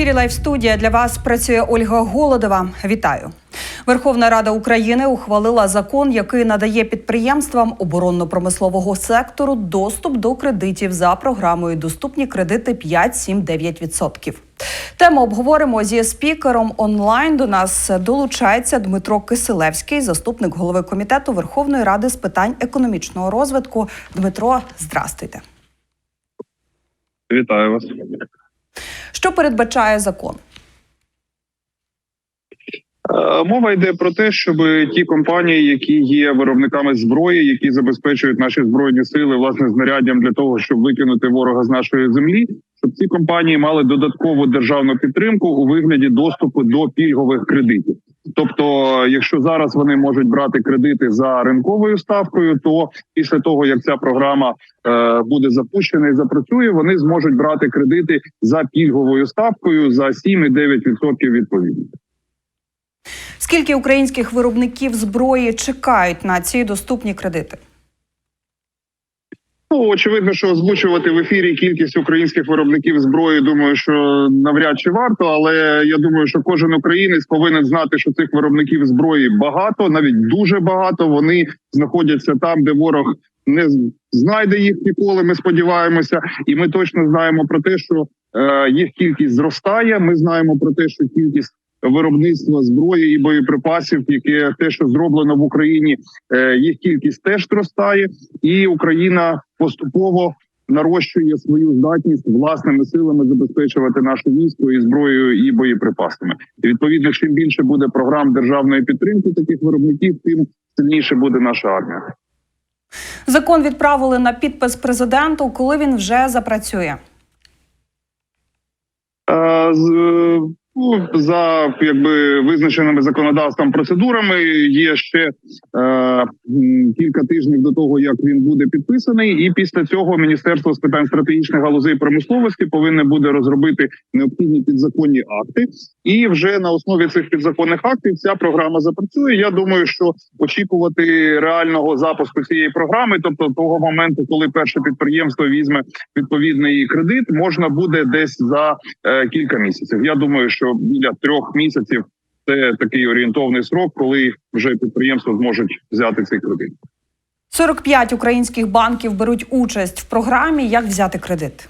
ефірі Лайв студія для вас працює Ольга Голодова. Вітаю. Верховна Рада України ухвалила закон, який надає підприємствам оборонно-промислового сектору доступ до кредитів за програмою Доступні кредити 5-7-9%. Тему обговоримо зі спікером онлайн. До нас долучається Дмитро Киселевський, заступник голови комітету Верховної Ради з питань економічного розвитку. Дмитро, здрастуйте. Вітаю вас. Що передбачає закон? Е, Мова йде про те, щоб ті компанії, які є виробниками зброї, які забезпечують наші збройні сили власне знаряддям для того, щоб викинути ворога з нашої землі, щоб ці компанії мали додаткову державну підтримку у вигляді доступу до пільгових кредитів. Тобто, якщо зараз вони можуть брати кредити за ринковою ставкою, то після того як ця програма е, буде запущена і запрацює, вони зможуть брати кредити за пільговою ставкою за 7,9% відповідно. Скільки українських виробників зброї чекають на ці доступні кредити? Ну очевидно, що озвучувати в ефірі кількість українських виробників зброї. Думаю, що навряд чи варто, але я думаю, що кожен українець повинен знати, що цих виробників зброї багато, навіть дуже багато. Вони знаходяться там, де ворог не знайде їх ніколи. Ми сподіваємося, і ми точно знаємо про те, що е, їх кількість зростає. Ми знаємо про те, що кількість виробництва зброї і боєприпасів, яке те, що зроблено в Україні, е, їх кількість теж зростає, і Україна поступово нарощує свою здатність власними силами забезпечувати наше військо і зброєю і боєприпасами. І відповідно, чим більше буде програм державної підтримки таких виробників, тим сильніше буде наша армія. Закон відправили на підпис президенту, коли він вже запрацює. Ну, за якби визначеними законодавством процедурами є ще е, кілька тижнів до того, як він буде підписаний, і після цього міністерство з питань стратегічних галузей промисловості повинне буде розробити необхідні підзаконні акти. І вже на основі цих підзаконних актів ця програма запрацює. Я думаю, що очікувати реального запуску цієї програми, тобто того моменту, коли перше підприємство візьме відповідний кредит, можна буде десь за е, кілька місяців. Я думаю, що біля трьох місяців це такий орієнтовний срок, коли вже підприємства зможуть взяти цей кредит. 45 українських банків беруть участь в програмі. Як взяти кредит?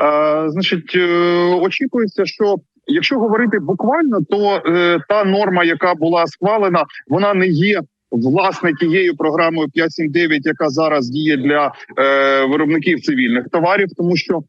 Е, значить, е, очікується, що якщо говорити буквально, то е, та норма, яка була схвалена, вона не є. Власне, тією програмою 5.7.9, яка зараз діє для е, виробників цивільних товарів, тому що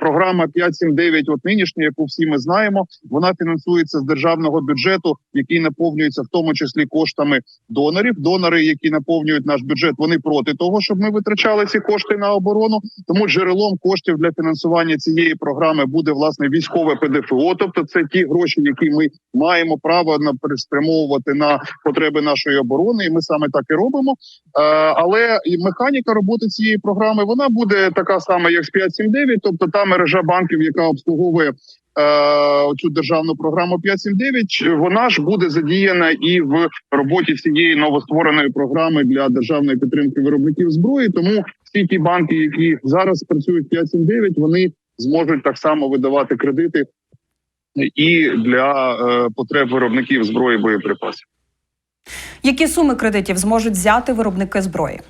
програма 5.7.9, от нинішня, яку всі ми знаємо, вона фінансується з державного бюджету, який наповнюється в тому числі коштами донорів. Донори, які наповнюють наш бюджет, вони проти того, щоб ми витрачали ці кошти на оборону. Тому джерелом коштів для фінансування цієї програми буде власне військове ПДФО. Тобто, це ті гроші, які ми маємо право на переспрямовувати на потреби нашої оборони, і ми саме так і робимо. Е, але механіка роботи цієї програми вона буде така сама, як з 5.7.9, тобто та мережа банків, яка обслуговує. е, Цю державну програму 5.7.9, вона ж буде задіяна і в роботі цієї новоствореної програми для державної підтримки виробників зброї. Тому всі ті банки, які зараз працюють 5.7.9, вони зможуть так само видавати кредити і для е, потреб виробників зброї боєприпасів. Які суми кредитів зможуть взяти виробники зброї?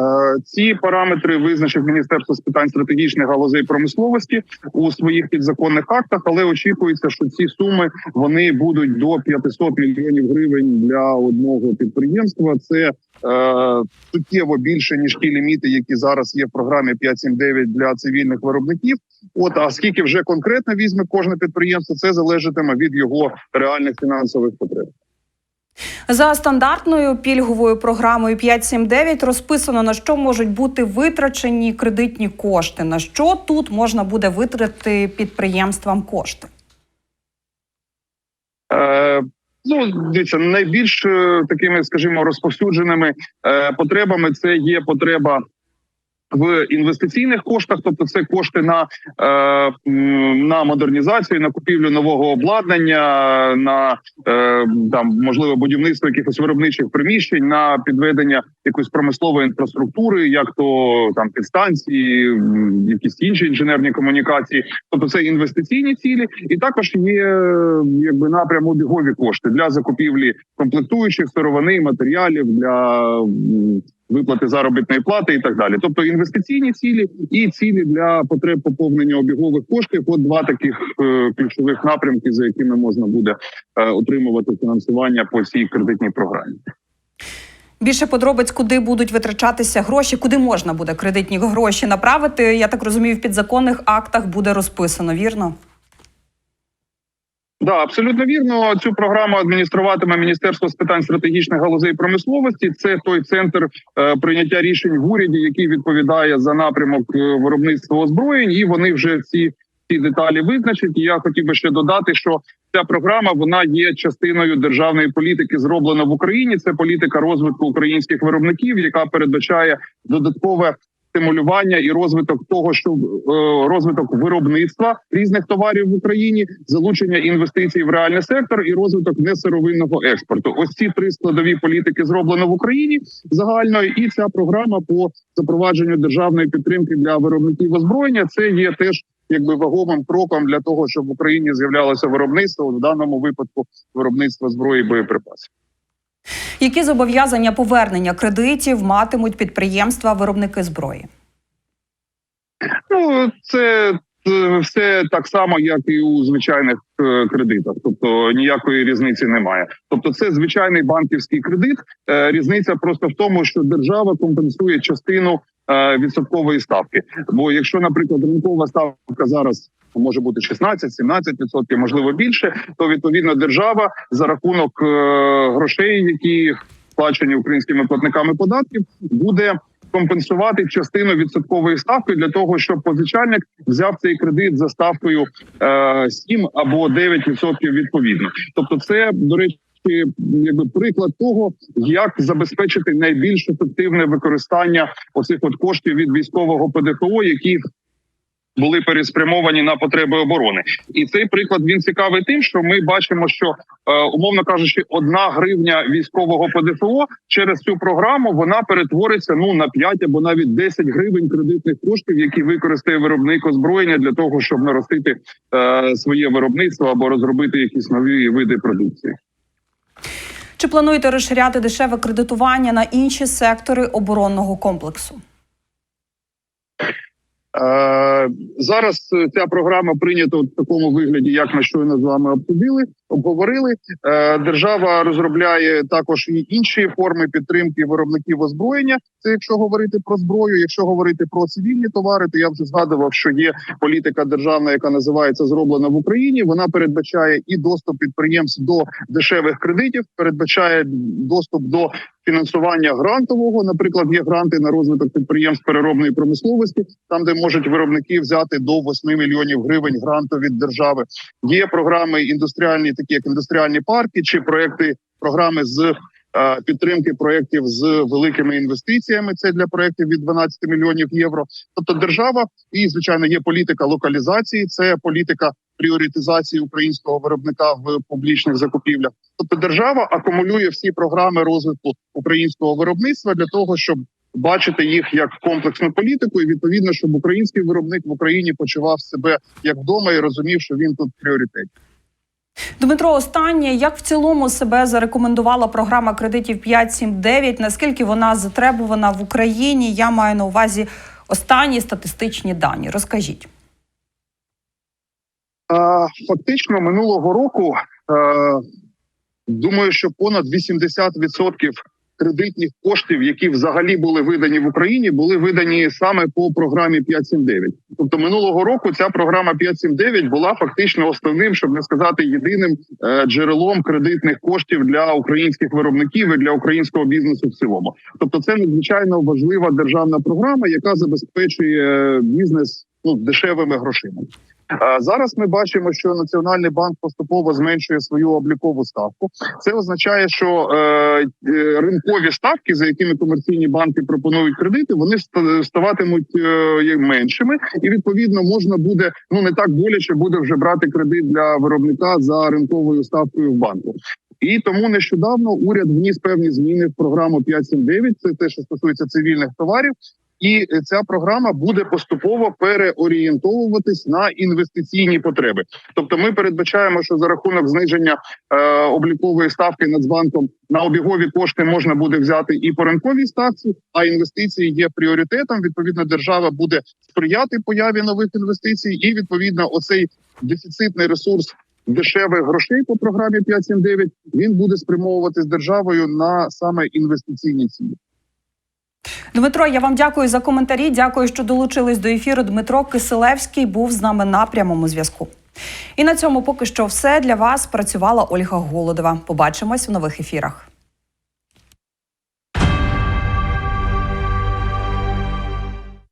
Е, Ці параметри визначив Міністерство з питань стратегічних галузей промисловості у своїх підзаконних актах, але очікується, що ці суми вони будуть до 500 мільйонів гривень для одного підприємства. Це е, суттєво більше ніж ті ліміти, які зараз є в програмі 5.7.9 для цивільних виробників. От а скільки вже конкретно візьме кожне підприємство, це залежатиме від його реальних фінансових потреб. За стандартною пільговою програмою 5.7.9 розписано на що можуть бути витрачені кредитні кошти. На що тут можна буде витрати підприємствам кошти? Е, Ну, дивіться, найбільш е, такими, скажімо, розповсюдженими е, потребами це є потреба в інвестиційних коштах, тобто це кошти на, е, на модернізацію, на купівлю нового обладнання, на е, там можливо будівництво якихось виробничих приміщень, на підведення якоїсь промислової інфраструктури, як то там підстанції, якісь інші інженерні комунікації. Тобто це інвестиційні цілі, і також є якби напрям обігові кошти для закупівлі комплектуючих сировини, матеріалів для виплати заробітної плати і так далі. Тобто інвестиційні цілі і цілі для потреб поповнення обігових коштів. От два таких е, ключових напрямки, за якими можна буде е, отримувати фінансування по цій кредитній програмі. Більше подробиць, куди будуть витрачатися гроші, куди можна буде кредитні гроші направити. Я так розумію, в підзаконних актах буде розписано, вірно? Да, абсолютно вірно. Цю програму адмініструватиме Міністерство з питань стратегічних галузей промисловості. Це той центр е, прийняття рішень в уряді, який відповідає за напрямок е, виробництва озброєнь, і вони вже ці. Ці деталі визначать. І я хотів би ще додати, що ця програма вона є частиною державної політики, зроблена в Україні. Це політика розвитку українських виробників, яка передбачає додаткове стимулювання і розвиток того, що е, розвиток виробництва різних товарів в Україні, залучення інвестицій в реальний сектор і розвиток несировинного експорту. Ось ці три складові політики зроблено в Україні загально, і ця програма по запровадженню державної підтримки для виробників озброєння. Це є теж якби вагомим кроком для того, щоб в Україні з'являлося виробництво в даному випадку виробництво зброї і боєприпасів. Які зобов'язання повернення кредитів матимуть підприємства виробники зброї? Ну це е, все так само, як і у звичайних е, кредитах, тобто ніякої різниці немає. Тобто, це звичайний банківський кредит. Е, Різниця просто в тому, що держава компенсує частину відсоткової ставки. Бо якщо, наприклад, ринкова ставка зараз. Може бути 16-17%, можливо більше. То відповідно держава за рахунок е, грошей, які сплачені українськими платниками податків, буде компенсувати частину відсоткової ставки для того, щоб позичальник взяв цей кредит за ставкою е, 7 або 9% відповідно. Тобто, це до речі. Якби приклад того, як забезпечити найбільш ефективне використання оцих от коштів від військового ПДФО, які були переспрямовані на потреби оборони, і цей приклад він цікавий тим, що ми бачимо, що е, умовно кажучи, одна гривня військового ПДФО через цю програму вона перетвориться ну на 5 або навіть 10 гривень кредитних коштів, які використає виробник озброєння для того, щоб наростити е, своє виробництво або розробити якісь нові види продукції. Чи плануєте розширяти дешеве кредитування на інші сектори оборонного комплексу? Е, Зараз е, ця програма прийнята в такому вигляді, як ми щойно з вами обсудили, обговорили. Е, Держава розробляє також і інші форми підтримки виробників озброєння. Це якщо говорити про зброю. Якщо говорити про цивільні товари, то я вже згадував, що є політика державна, яка називається зроблена в Україні. Вона передбачає і доступ підприємств до дешевих кредитів, передбачає доступ до фінансування грантового. Наприклад, є гранти на розвиток підприємств переробної промисловості, там де можуть виробники взяти до 8 мільйонів гривень гранту від держави. Є програми індустріальні, такі як індустріальні парки, чи проекти програми з е, підтримки проєктів з великими інвестиціями. Це для проєктів від 12 мільйонів євро. Тобто держава і звичайно є політика локалізації, це політика пріоритизації українського виробника в публічних закупівлях. Тобто держава акумулює всі програми розвитку українського виробництва для того, щоб бачити їх як комплексну політику, і відповідно, щоб український виробник в Україні почував себе як вдома і розумів, що він тут в пріоритеті. Дмитро, останнє, як в цілому себе зарекомендувала програма кредитів 5.7.9? Наскільки вона затребувана в Україні? Я маю на увазі останні статистичні дані. Розкажіть. Фактично минулого року е, думаю, що понад 80% кредитних коштів, які взагалі були видані в Україні, були видані саме по програмі 5.7.9. Тобто минулого року ця програма 5.7.9 була фактично основним, щоб не сказати єдиним е, джерелом кредитних коштів для українських виробників і для українського бізнесу в цілому. Тобто, це надзвичайно важлива державна програма, яка забезпечує бізнес ну дешевими грошима. Зараз ми бачимо, що Національний банк поступово зменшує свою облікову ставку. Це означає, що е, е, ринкові ставки, за якими комерційні банки пропонують кредити, вони ставатимуть е, меншими, і відповідно можна буде ну не так боляче буде вже брати кредит для виробника за ринковою ставкою в банку. І тому нещодавно уряд вніс певні зміни в програму 5.7.9, Це те, що стосується цивільних товарів. І ця програма буде поступово переорієнтовуватись на інвестиційні потреби. Тобто, ми передбачаємо, що за рахунок зниження е, облікової ставки Нацбанком на обігові кошти можна буде взяти і по ринковій ставці, а інвестиції є пріоритетом. Відповідно, держава буде сприяти появі нових інвестицій, і відповідно, оцей дефіцитний ресурс. Дешевих грошей по програмі 5.7.9 він буде спрямовуватись державою на саме інвестиційні цілі. Дмитро, я вам дякую за коментарі. Дякую, що долучились до ефіру. Дмитро Киселевський був з нами на прямому зв'язку. І на цьому поки що все для вас працювала Ольга Голодова. Побачимось в нових ефірах.